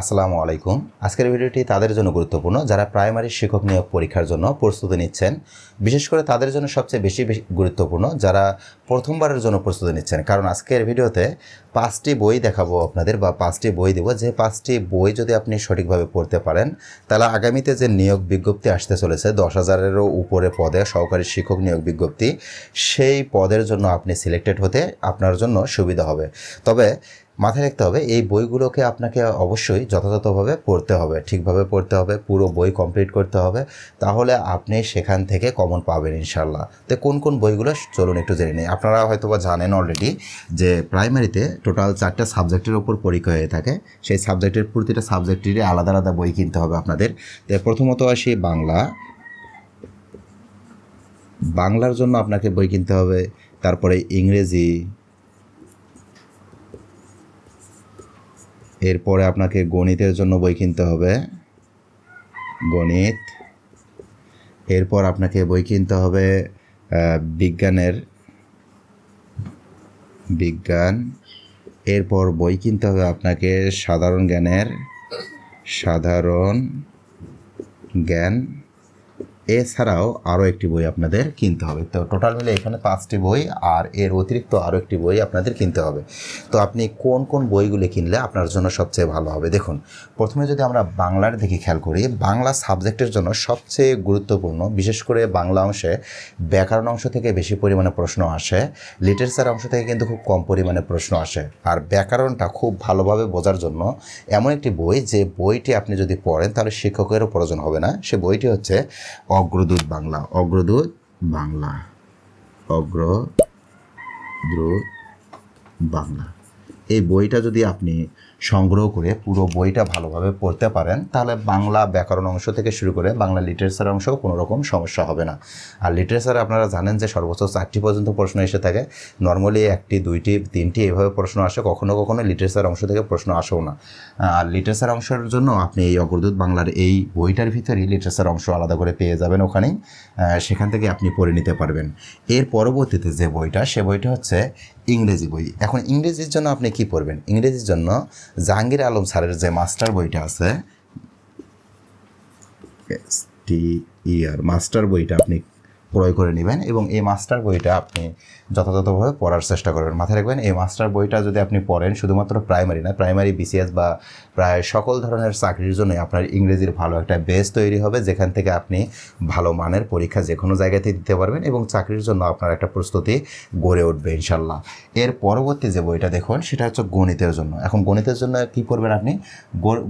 আসসালামু আলাইকুম। আজকের ভিডিওটি তাদের জন্য গুরুত্বপূর্ণ। যারা প্রাইমারি শিক্ষক নিয়োগ পরীক্ষার জন্য প্রস্তুতি নিচ্ছেন, বিশেষ করে তাদের জন্য সবচেয়ে বেশি গুরুত্বপূর্ণ, যারা প্রথমবারের জন্য প্রস্তুতি নিচ্ছেন। কারণ আজকের ভিডিওতে পাঁচটি বই দেখাবো আপনাদের বা পাঁচটি বই দেবো। যে পাঁচটি বই যদি আপনি সঠিকভাবে পড়তে পারেন, তাহলে আগামীতে যে নিয়োগ বিজ্ঞপ্তি আসতে চলেছে, দশ হাজারেরও উপরে পদে সহকারী শিক্ষক নিয়োগ বিজ্ঞপ্তি, সেই পদের জন্য আপনি সিলেক্টেড হতে আপনার জন্য সুবিধা হবে। তবে মাথায় রাখতে হবে, এই বইগুলোকে আপনাকে অবশ্যই যথাযথভাবে পড়তে হবে, ঠিকভাবে পড়তে হবে, পুরো বই কমপ্লিট করতে হবে, তাহলে আপনি সেখান থেকে কমন পাবেন ইনশাল্লাহ তো কোন কোন বইগুলো, চলুন একটু জেনে নিই। আপনারা হয়তো বা জানেন অলরেডি যে প্রাইমারিতে টোটাল চারটা সাবজেক্টের ওপর পরীক্ষা হয়ে থাকে। সেই সাবজেক্টের প্রতিটা সাবজেক্টেরই আলাদা আলাদা বই কিনতে হবে আপনাদের। তো প্রথমত আসি বাংলা। বাংলার জন্য আপনাকে বই কিনতে হবে, তারপরে ইংরেজি এরপরে আপনাকে গণিতের জন্য বই কিনতে হবে। গণিত। এরপর আপনাকে বই কিনতে হবে বিজ্ঞানের। বিজ্ঞান। এরপর বই কিনতে হবে আপনাকে সাধারণ জ্ঞানের। সাধারণ জ্ঞান। এছাড়াও আরও একটি বই আপনাদের কিনতে হবে। তো টোটাল মিলে এখানে পাঁচটি বই আর এর অতিরিক্ত আরও একটি বই আপনাদের কিনতে হবে। তো আপনি কোন কোন বইগুলি কিনলে আপনার জন্য সবচেয়ে ভালো হবে? দেখুন, প্রথমে যদি আমরা বাংলার দিকে খেয়াল করি, বাংলা সাবজেক্টের জন্য সবচেয়ে গুরুত্বপূর্ণ, বিশেষ করে বাংলা অংশে ব্যাকরণ অংশ থেকে বেশি পরিমাণে প্রশ্ন আসে লিটারেচার অংশ থেকে কিন্তু খুব কম পরিমাণে প্রশ্ন আসে। আর ব্যাকরণটা খুব ভালোভাবে বোঝার জন্য এমন একটি বই যে বইটি আপনি যদি পড়েন, তাহলে শিক্ষকেরও প্রয়োজন হবে না। সে বইটি হচ্ছে অগ্রদূত বাংলা অগ্রদূত বাংলা অগ্রদূত বাংলা। এই বইটা যদি আপনি সংগ্রহ করে পুরো বইটা ভালোভাবে পড়তে পারেন, তাহলে বাংলা ব্যাকরণ অংশ থেকে শুরু করে বাংলা লিটারেচার অংশও কোনো রকম সমস্যা হবে না। আর লিটারেচার আপনারা জানেন যে সর্বোচ্চ চারটি পর্যন্ত প্রশ্ন এসে থাকে। নর্মালি একটি, দুইটি, তিনটি এভাবে প্রশ্ন আসে, কখনো কখনো লিটারেচার অংশ থেকে প্রশ্ন আসেও না। আর লিটারেচার অংশের জন্য আপনি এই অগ্রদূত বাংলার এই বইটার ভিতরেই লিটারেচার অংশ আলাদা করে পেয়ে যাবেন ওখানেই সেখান থেকে আপনি পড়ে নিতে পারবেন। এর পরবর্তীতে যে বইটা, সে বইটা হচ্ছে ইংরেজি বই। এখন ইংরেজির জন্য আপনি কি পড়বেন? ইংরেজির জন্য জাহাঙ্গীর আলম স্যারের যে মাস্টার বইটা আছে টি ইয়ার মাস্টার বইটা আপনি ক্রয় করে নেবেন এবং এই মাস্টার বইটা আপনি যথাযথভাবে পড়ার চেষ্টা করবেন। মাথায় রাখবেন, এই মাস্টার বইটা যদি আপনি পড়েন, শুধুমাত্র প্রাইমারি না প্রাইমারি বিসিএস বা প্রায় সকল ধরনের চাকরির জন্যই আপনার ইংরেজির ভালো একটা বেস তৈরি হবে, যেখান থেকে আপনি ভালো মানের পরীক্ষা যে কোনো জায়গাতে দিতে পারবেন এবং চাকরির জন্য আপনার একটা প্রস্তুতি গড়ে উঠবে ইনশাল্লাহ এর পরবর্তী যে বইটা দেখুন, সেটা হচ্ছে গণিতের জন্য। এখন গণিতের জন্য কী করবেন আপনি?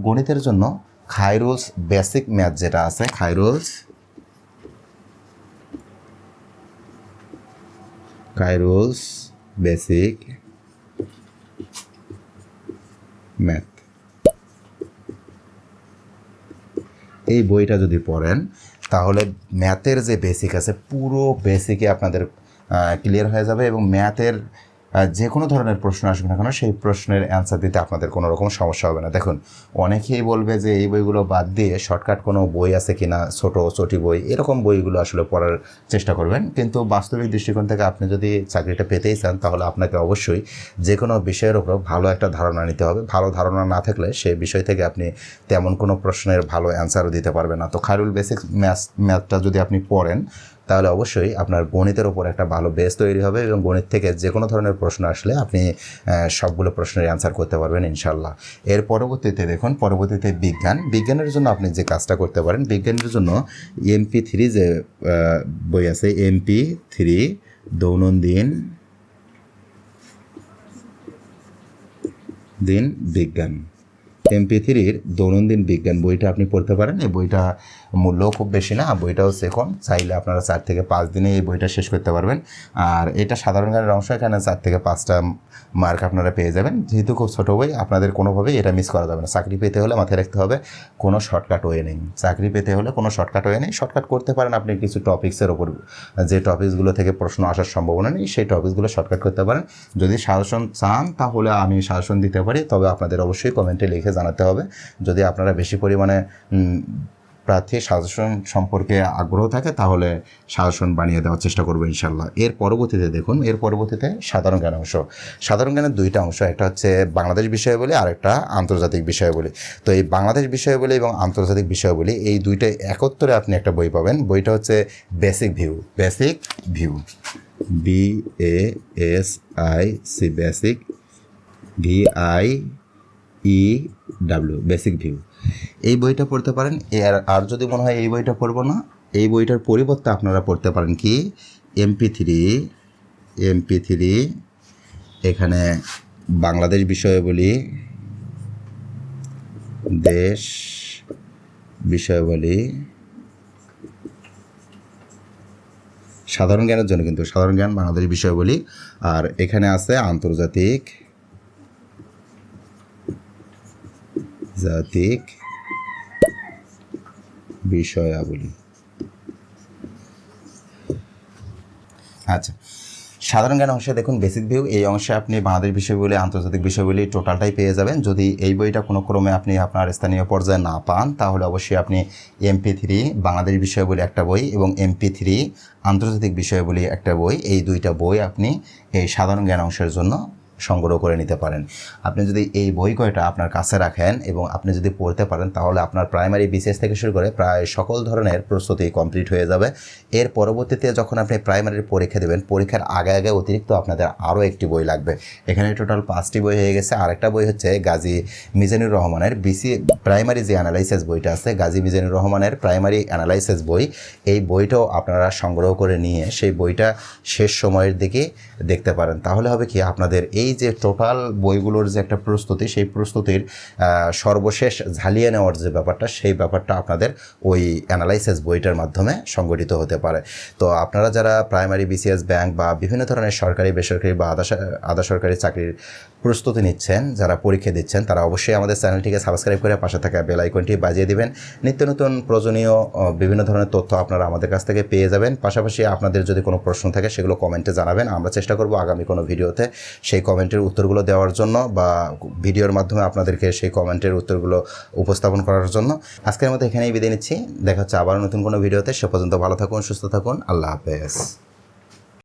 গণিতের জন্য খাইরুলস বেসিক ম্যাথ যেটা আছে খাইরুলস কাইরোস বেসিক ম্যাথ এই বইটা যদি পড়েন, তাহলে ম্যাথের যে বেসিক আছে, পুরো বেসিকে আপনাদের ক্লিয়ার হয়ে যাবে এবং ম্যাথের যে কোনো ধরনের প্রশ্ন আসবে না কেন, সেই প্রশ্নের অ্যান্সার দিতে আপনাদের কোনো রকম সমস্যা হবে না। দেখুন, অনেকেই বলবে যে এই বইগুলো বাদ দিয়ে শর্টকাট কোনো বই আছে কি না ছোটো, চটি বই, এরকম বইগুলো আসলে পড়ার চেষ্টা করবেন। কিন্তু বাস্তবিক দৃষ্টিকোণ থেকে আপনি যদি চাকরিটা পেতেই চান, তাহলে আপনাকে অবশ্যই যে কোনো বিষয়ের উপর ভালো একটা ধারণা নিতে হবে। ভালো ধারণা না থাকলে সেই বিষয় থেকে আপনি তেমন কোনো প্রশ্নের ভালো অ্যান্সারও দিতে পারবেন না। তো খায়রুল বেসিক ম্যাথ ম্যাথটা যদি আপনি পড়েন তাহলে অবশ্যই আপনার গণিতের ওপর একটা ভালো বেস তৈরি হবে এবং গণিত থেকে যে কোনো ধরনের প্রশ্ন আসলে আপনি সবগুলো প্রশ্নের অ্যান্সার করতে পারবেন ইনশাল্লাহ এর পরবর্তীতে দেখুন, পরবর্তীতে বিজ্ঞান। বিজ্ঞানের জন্য আপনি যে কাজটা করতে পারেন, বিজ্ঞানের জন্য এমপি থ্রি যে বই আছে এমপি থ্রি দৈনন্দিন দিন বিজ্ঞান। এমপি থ্রির দৈনন্দিন বিজ্ঞান বইটা আপনি পড়তে পারেন। এই বইটা মূল্যও খুব বেশি না, বইটাও হচ্ছে কম চাইলে আপনারা চার থেকে পাঁচ দিনে এই বইটা শেষ করতে পারবেন। আর এটা সাধারণ জ্ঞানের অংশ, এখানে চার থেকে পাঁচটা মার্ক আপনারা পেয়ে যাবেন। যেহেতু খুব ছোটো বই, আপনাদের কোনোভাবেই এটা মিস করা যাবে না। চাকরি পেতে হলে মাথায় রাখতে হবে, কোনো শর্টকাট ওয়ে নেই। চাকরি পেতে হলে কোনো শর্টকাট ওয়ে নেই। শর্টকাট করতে পারেন আপনি কিছু টপিক্সের ওপর। যে টপিকসগুলো থেকে প্রশ্ন আসার সম্ভাবনা নেই, সেই টপিকসগুলো শর্টকাট করতে পারেন। যদি সাজেশন চান, তাহলে আমি সাজেশন দিতে পারি। তবে আপনাদের অবশ্যই কমেন্টে লিখে জানাতে হবে। যদি আপনারা বেশি পরিমাণে প্রার্থী সাজেশন সম্পর্কে আগ্রহ থাকে, তাহলে সাজেশন বানিয়ে দেওয়ার চেষ্টা করব ইনশাল্লাহ। এর পরবর্তীতে দেখুন, এর পরবর্তীতে সাধারণ জ্ঞান অংশ। সাধারণ জ্ঞানের দুইটা অংশ, একটা হচ্ছে বাংলাদেশ বিষয়াবলী আর একটা আন্তর্জাতিক বিষয়াবলী তো এই বাংলাদেশ বিষয়াবলী এবং আন্তর্জাতিক বিষয়াবলী এই দুইটা একত্রে আপনি একটা বই পাবেন। বইটা হচ্ছে basic view basic view B A S I C basic V I E W basic view এই বইটা পড়তে পারেন। আর আর যদি মনে হয় এই বইটা পড়ব না, এই বইটার পরিবর্তে আপনারা পড়তে পারেন কি? এমপি থ্রি এমপি থ্রি এখানে বাংলাদেশ বিষয়াবলী, দেশ বিষয়াবলী, সাধারণ জ্ঞানের জন্য কিন্তু সাধারণ জ্ঞান, বাংলাদেশ বিষয়াবলী, আর এখানে আছে আন্তর্জাতিক জাতিক বিষয়াবলী। আচ্ছা সাধারণ জ্ঞান অংশে দেখুন বেসিক ভিউ এই অংশে আপনি বাংলাদেশ বিষয়গুলি আন্তর্জাতিক বিষয়গুলি টোটালটাই পেয়ে যাবেন। যদি এই বইটা কোনো ক্রমে আপনি আপনার স্থানীয় পর্যায়ে না পান, তাহলে অবশ্যই আপনি এমপি থ্রি বাংলাদেশ বিষয়গুলি একটা বই এবং এমপি থ্রি আন্তর্জাতিক বিষয়গুলি একটা বই, এই দুইটা বই আপনি এই সাধারণ জ্ঞান অংশের জন্য সংগ্রহ করে নিতে পারেন। আপনি যদি এই বই কয়টা আপনার কাছে রাখেন এবং আপনি যদি পড়তে পারেন, তাহলে আপনার প্রাইমারি বিসিএস থেকে শুরু করে প্রায় সকল ধরনের প্রস্তুতি কমপ্লিট হয়ে যাবে। এর পরবর্তীতে যখন আপনি প্রাইমারির পরীক্ষা দেবেন, পরীক্ষার আগে আগে অতিরিক্ত আপনাদের আরও একটি বই লাগবে। এখানে টোটাল পাঁচটি বই হয়ে গেছে। আরেকটা বই হচ্ছে গাজী মিজানুর রহমানের বিসি প্রাইমারি যে অ্যানালাইসিস বইটা আছে, গাজী মিজানুর রহমানের প্রাইমারি অ্যানালাইসিস বই। এই বইটাও আপনারা সংগ্রহ করে নিয়ে সেই বইটা শেষ সময়ের দিকে দেখতে পারেন। তাহলে হবে কি? আপনাদের এই যে টোটাল বইগুলোর যে একটা প্রস্তুতি, সেই প্রস্তুতির সর্বশেষ ঝালিয়ে নেওয়ার যে ব্যাপারটা, সেই ব্যাপারটা আপনাদের ওই অ্যানালাইসিস বইটার মাধ্যমে সংগঠিত হতে পারে। তো আপনারা যারা প্রাইমারি বিসিএস ব্যাংক বা বিভিন্ন ধরনের সরকারি, বেসরকারি বা আধা আধা সরকারি চাকরির প্রস্তুতি নিচ্ছেন, যারা পরীক্ষা দিচ্ছেন, তারা অবশ্যই আমাদের চ্যানেলটিকে সাবস্ক্রাইব করে পাশে থাকা বেল আইকনটি বাজিয়ে দিবেন। নিত্য নতুন প্রয়োজনীয় বিভিন্ন ধরনের তথ্য আপনারা আমাদের কাছ থেকে পেয়ে যাবেন। পাশাপাশি আপনাদের যদি কোনো প্রশ্ন থাকে, সেগুলো কমেন্টে জানাবেন। আমরা চেষ্টা করব আগামী কোনো ভিডিওতে সেই কমেন্টের উত্তরগুলো দেওয়ার জন্য বা ভিডিওর মাধ্যমে আপনাদেরকে সেই কমেন্টের উত্তরগুলো উপস্থাপন করার জন্য। আজকের মতো এখানেই বিদায় নিচ্ছি। দেখা হচ্ছে আবার নতুন কোনো ভিডিওতে সে পর্যন্ত ভালো থাকুন, সুস্থ থাকুন। আল্লাহ হাফেজ।